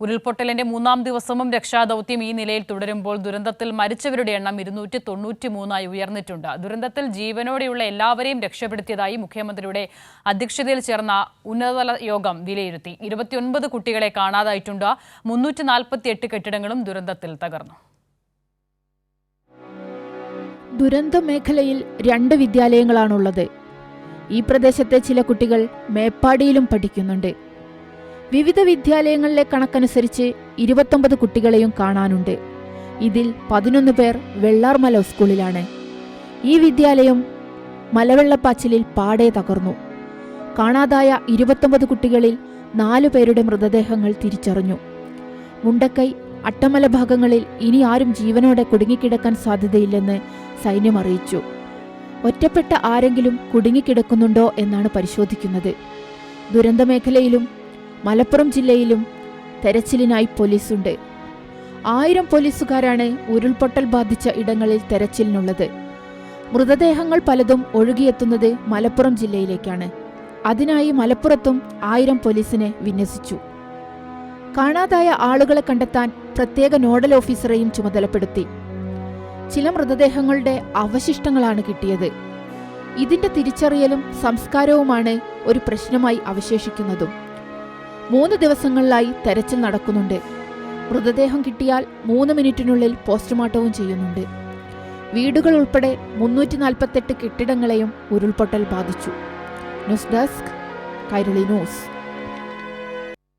ഉരുൾപൊട്ടലിന്റെ മൂന്നാം ദിവസവും രക്ഷാദൌത്യം ഈ നിലയിൽ തുടരുമ്പോൾ ദുരന്തത്തിൽ മരിച്ചവരുടെ എണ്ണം ഇരുന്നൂറ്റി തൊണ്ണൂറ്റി മൂന്നായി ഉയർന്നിട്ടുണ്ട്. ദുരന്തത്തിൽ ജീവനോടെയുള്ള എല്ലാവരെയും രക്ഷപ്പെടുത്തിയതായി മുഖ്യമന്ത്രിയുടെ അധ്യക്ഷതയിൽ ചേർന്ന ഉന്നതതല യോഗം വിലയിരുത്തി. ഇരുപത്തിയൊൻപത് കുട്ടികളെ കാണാതായിട്ടുണ്ട്. മുന്നൂറ്റി നാൽപ്പത്തിയെട്ട് കെട്ടിടങ്ങളും ദുരന്തത്തിൽ തകർന്നു. ദുരന്ത മേഖലയിൽ രണ്ട് വിദ്യാലയങ്ങളാണുള്ളത്. ഈ പ്രദേശത്തെ ചില കുട്ടികൾ മേപ്പാടിയിലും പഠിക്കുന്നുണ്ട്. വിവിധ വിദ്യാലയങ്ങളിലെ കണക്കനുസരിച്ച് ഇരുപത്തൊമ്പത് കുട്ടികളെയും കാണാനുണ്ട്. ഇതിൽ പതിനൊന്ന് പേർ വെള്ളാർമല സ്കൂളിലാണ്. ഈ വിദ്യാലയം മലവെള്ളപ്പാച്ചിലിൽ പാടെ തകർന്നു. കാണാതായ ഇരുപത്തൊമ്പത് കുട്ടികളിൽ നാലു പേരുടെ മൃതദേഹങ്ങൾ തിരിച്ചറിഞ്ഞു. മുണ്ടക്കൈ അട്ടമല ഭാഗങ്ങളിൽ ഇനി ആരും ജീവനോടെ കുടുങ്ങിക്കിടക്കാൻ സാധ്യതയില്ലെന്ന് സൈന്യം അറിയിച്ചു. ഒറ്റപ്പെട്ട ആരെങ്കിലും കുടുങ്ങിക്കിടക്കുന്നുണ്ടോ എന്നാണ് പരിശോധിക്കുന്നത്. ദുരന്തമേഖലയിലും മലപ്പുറം ജില്ലയിലും തെരച്ചിലിനായി പോലീസുണ്ട്. ആയിരം പോലീസുകാരാണ് ഉരുൾപൊട്ടൽ ബാധിച്ച ഇടങ്ങളിൽ തെരച്ചിലിനുള്ളത്. മൃതദേഹങ്ങൾ പലതും ഒഴുകിയെത്തുന്നത് മലപ്പുറം ജില്ലയിലേക്കാണ്. അതിനായി മലപ്പുറത്തും ആയിരം പോലീസിനെ വിന്യസിച്ചു. കാണാതായ ആളുകളെ കണ്ടെത്താൻ പ്രത്യേക നോഡൽ ഓഫീസറെയും ചുമതലപ്പെടുത്തി. ചില മൃതദേഹങ്ങളുടെ അവശിഷ്ടങ്ങളാണ് കിട്ടിയത്. ഇതിന്റെ തിരിച്ചറിയലും സംസ്കാരവുമാണ് ഒരു പ്രശ്നമായി അവശേഷിക്കുന്നതും. മൂന്ന് ദിവസങ്ങളിലായി തെരച്ചിൽ നടക്കുന്നുണ്ട്. മൃതദേഹം കിട്ടിയാൽ മൂന്ന് മിനിറ്റിനുള്ളിൽ പോസ്റ്റ്മോർട്ടവും ചെയ്യുന്നുണ്ട്. വീടുകൾ ഉൾപ്പെടെ മുന്നൂറ്റി നാൽപ്പത്തെട്ട് കെട്ടിടങ്ങളെയും ഉരുൾപൊട്ടൽ ബാധിച്ചു. News desk Kairali news.